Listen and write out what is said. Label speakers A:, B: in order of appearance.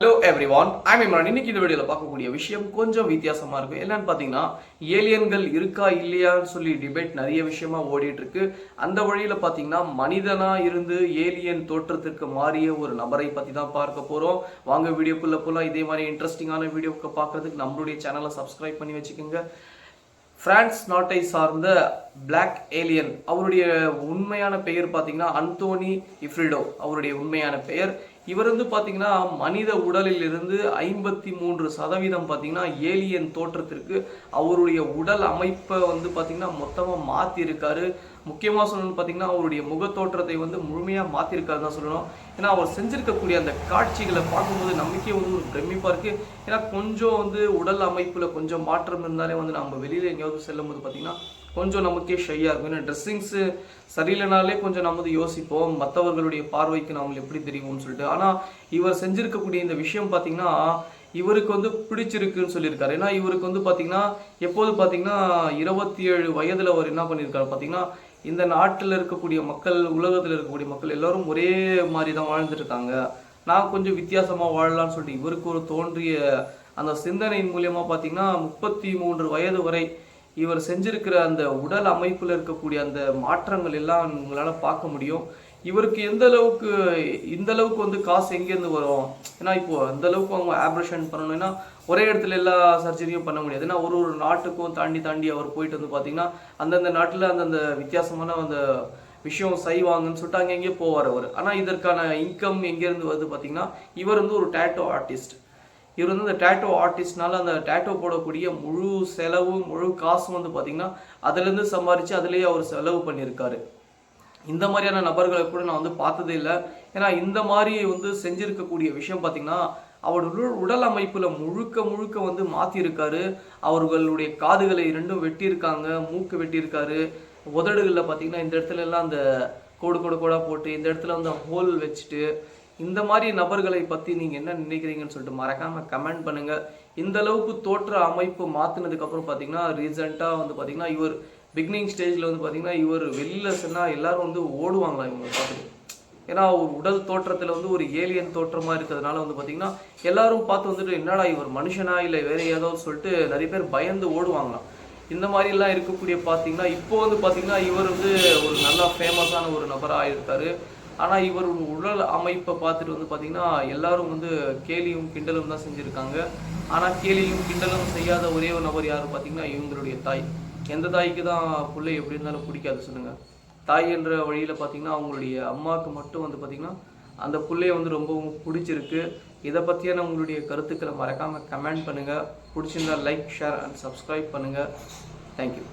A: Hello everyone I'm Imran இன்னைக்கு இந்த வீடியோவில் பார்க்கக்கூடிய விஷயம் கொஞ்சம் வித்தியாசமாக இருக்கும் என்னன்னு பார்த்தீங்கன்னா ஏலியன்கள் இருக்கா இல்லையான்னு சொல்லி டிபேட் நிறைய விஷயமா ஓடிட்டு இருக்கு அந்த வழியில் பார்த்தீங்கன்னா மனிதனாக இருந்து ஏலியன் தோற்றத்திற்கு மாறிய ஒரு நபரை பற்றி தான் பார்க்க போகிறோம் வாங்க வீடியோக்குள்ள போகலாம் இதே மாதிரி இன்ட்ரெஸ்டிங்கான வீடியோக்கு பார்க்கறதுக்கு நம்மளுடைய சேனலை சப்ஸ்கிரைப் பண்ணி வச்சுக்கோங்க. பிரான்ஸ் நாட்டை சார்ந்த பிளாக் ஏலியன் அவருடைய உண்மையான பெயர் பார்த்தீங்கன்னா அந்தோனி இஃப்ரிடோ அவருடைய உண்மையான பெயர் இவர் வந்து பார்த்தீங்கன்னா மனித உடலில் இருந்து ஐம்பத்தி மூன்று சதவீதம் பார்த்தீங்கன்னா ஏலியன் தோற்றத்திற்கு அவருடைய உடல் அமைப்பை வந்து பார்த்தீங்கன்னா மொத்தமாக மாற்றிருக்காரு முக்கியமாக சொல்லணும்னு பார்த்தீங்கன்னா அவருடைய முகத்தோற்றத்தை வந்து முழுமையாக மாற்றிருக்காரு தான் சொல்லணும். ஏன்னா அவர் செஞ்சுருக்கக்கூடிய அந்த காட்சிகளை பார்க்கும்போது நம்பிக்கை வந்து ஒரு பிரமிப்பாக இருக்குது ஏன்னா கொஞ்சம் வந்து உடல் அமைப்பில் கொஞ்சம் மாற்றம் இருந்தாலே வந்து நம்ம வெளியில் எங்கேயாவது செல்லும் போது பார்த்தீங்கன்னா கொஞ்சம் நமக்கே ஷையாக இருக்கும். ஏன்னா ட்ரெஸ்ஸிங்ஸு சரியில்லைனாலே கொஞ்சம் நம்ம வந்து யோசிப்போம். மற்றவர்களுடைய பார்வைக்கு நம்மளுக்கு எப்படி தெரியும்னு சொல்லிட்டு. ஆனால் இவர் செஞ்சுருக்கக்கூடிய இந்த விஷயம் பார்த்தீங்கன்னா இவருக்கு வந்து பிடிச்சிருக்குன்னு சொல்லியிருக்காரு. ஏன்னா இவருக்கு வந்து பார்த்தீங்கன்னா எப்போது பார்த்தீங்கன்னா இருபத்தி ஏழு வயதில் அவர் என்ன பண்ணியிருக்காரு பார்த்தீங்கன்னா இந்த நாட்டில் இருக்கக்கூடிய மக்கள் உலகத்தில் இருக்கக்கூடிய மக்கள் எல்லாரும் ஒரே மாதிரி தான் வாழ்ந்துருக்காங்க நான் கொஞ்சம் வித்தியாசமாக வாழலாம்னு சொல்லிட்டு இவருக்கு ஒரு தோன்றிய அந்த சிந்தனையின் மூலியமாக பார்த்தீங்கன்னா முப்பத்தி மூன்று வயது வரை இவர் செஞ்சிருக்கிற அந்த உடல் அமைப்பில் இருக்கக்கூடிய அந்த மாற்றங்கள் எல்லாம் உங்களால் பார்க்க முடியும். இவருக்கு எந்த அளவுக்கு இந்த அளவுக்கு வந்து காசு எங்கேருந்து வரும்? ஏன்னா இப்போ அந்த அளவுக்கு அவங்க ஆப்ரேஷன் பண்ணணும்னா ஒரே இடத்துல எல்லா சர்ஜரியும் பண்ண முடியாது. ஏன்னா ஒரு ஒரு நாட்டுக்கும் தாண்டி தாண்டி அவர் போயிட்டு வந்து பார்த்தீங்கன்னா அந்தந்த நாட்டில் அந்தந்த வித்தியாசமான அந்த விஷயம் செய்வாங்கன்னு சொல்லிட்டு அங்கே எங்கேயோ போவார் அவர். ஆனால் இதற்கான இன்கம் எங்கேருந்து வருது பார்த்தீங்கன்னா இவர் வந்து ஒரு டேட்டோ ஆர்டிஸ்ட் இவர் வந்து இந்த டேட்டோ ஆர்டிஸ்ட்னால அந்த டேட்டோ போடக்கூடிய முழு செலவு முழு காசும் வந்து பார்த்திங்கன்னா அதுலேருந்து சம்பாரித்து அதுலேயே அவர் செலவு பண்ணியிருக்காரு. இந்த மாதிரியான நபர்களை கூட நான் வந்து பார்த்ததே இல்லை. ஏன்னா இந்த மாதிரி வந்து செஞ்சுருக்கக்கூடிய விஷயம் பார்த்தீங்கன்னா அவர் உடல் அமைப்பில் முழுக்க முழுக்க வந்து மாற்றியிருக்காரு அவர்களுடைய காதுகளை இரண்டும் வெட்டியிருக்காங்க மூக்கு வெட்டியிருக்காரு. உதடுகளில் பார்த்தீங்கன்னா இந்த இடத்துல எல்லாம் அந்த கோடு கோடு கோடாக போட்டு இந்த இடத்துல வந்து ஹோல் வச்சுட்டு இந்த மாதிரி நபர்களை பற்றி நீங்கள் என்ன நினைக்கிறீங்கன்னு சொல்லிட்டு மறக்காமல் கமெண்ட் பண்ணுங்கள் இந்த அளவுக்கு தோற்ற அமைப்பு மாற்றினதுக்கப்புறம் பார்த்தீங்கன்னா ரீசெண்டாக வந்து பார்த்தீங்கன்னா இவர் பிகினிங் ஸ்டேஜில் வந்து பார்த்தீங்கன்னா இவர் வெளியில் சொன்னால் எல்லாரும் வந்து ஓடுவாங்களா இவங்க பார்த்துட்டு? ஏன்னா ஒரு உடல் தோற்றத்தில் வந்து ஒரு ஏலியன் தோற்றமாக இருக்கிறதுனால வந்து பார்த்தீங்கன்னா எல்லாரும் பார்த்து வந்துட்டு என்னடா இவர் மனுஷனா இல்லை வேற ஏதோ சொல்லிட்டு நிறைய பேர் பயந்து ஓடுவாங்களாம். இந்த மாதிரிலாம் இருக்கக்கூடிய பார்த்தீங்கன்னா இப்போ வந்து பார்த்தீங்கன்னா இவர் வந்து ஒரு நல்லா ஃபேமஸான ஒரு நபராக இருக்கார் ஆனால் இவர் உடல் அமைப்பை பார்த்துட்டு வந்து பார்த்தீங்கன்னா எல்லாரும் வந்து கேலியும் கிண்டலும் தான் செஞ்சுருக்காங்க. ஆனால் கேலியும் கிண்டலும் செய்யாத ஒரே ஒரு நபர் யார் பார்த்தீங்கன்னா இவங்களுடைய தாய். எந்த தாய்க்கு தான் பிள்ளை எப்படி இருந்தாலும் பிடிக்காது சொல்லுங்கள் தாய் என்ற வழியில் பார்த்தீங்கன்னா அவங்களுடைய அம்மாவுக்கு மட்டும் வந்து பார்த்தீங்கன்னா அந்த பிள்ளைய வந்து ரொம்பவும் பிடிச்சிருக்கு. இதை பற்றியான உங்களுடைய கருத்துக்களை மறக்காமல் கமெண்ட் பண்ணுங்கள் பிடிச்சிருந்தா லைக் ஷேர் அண்ட் சப்ஸ்கிரைப் பண்ணுங்கள் தேங்க்யூ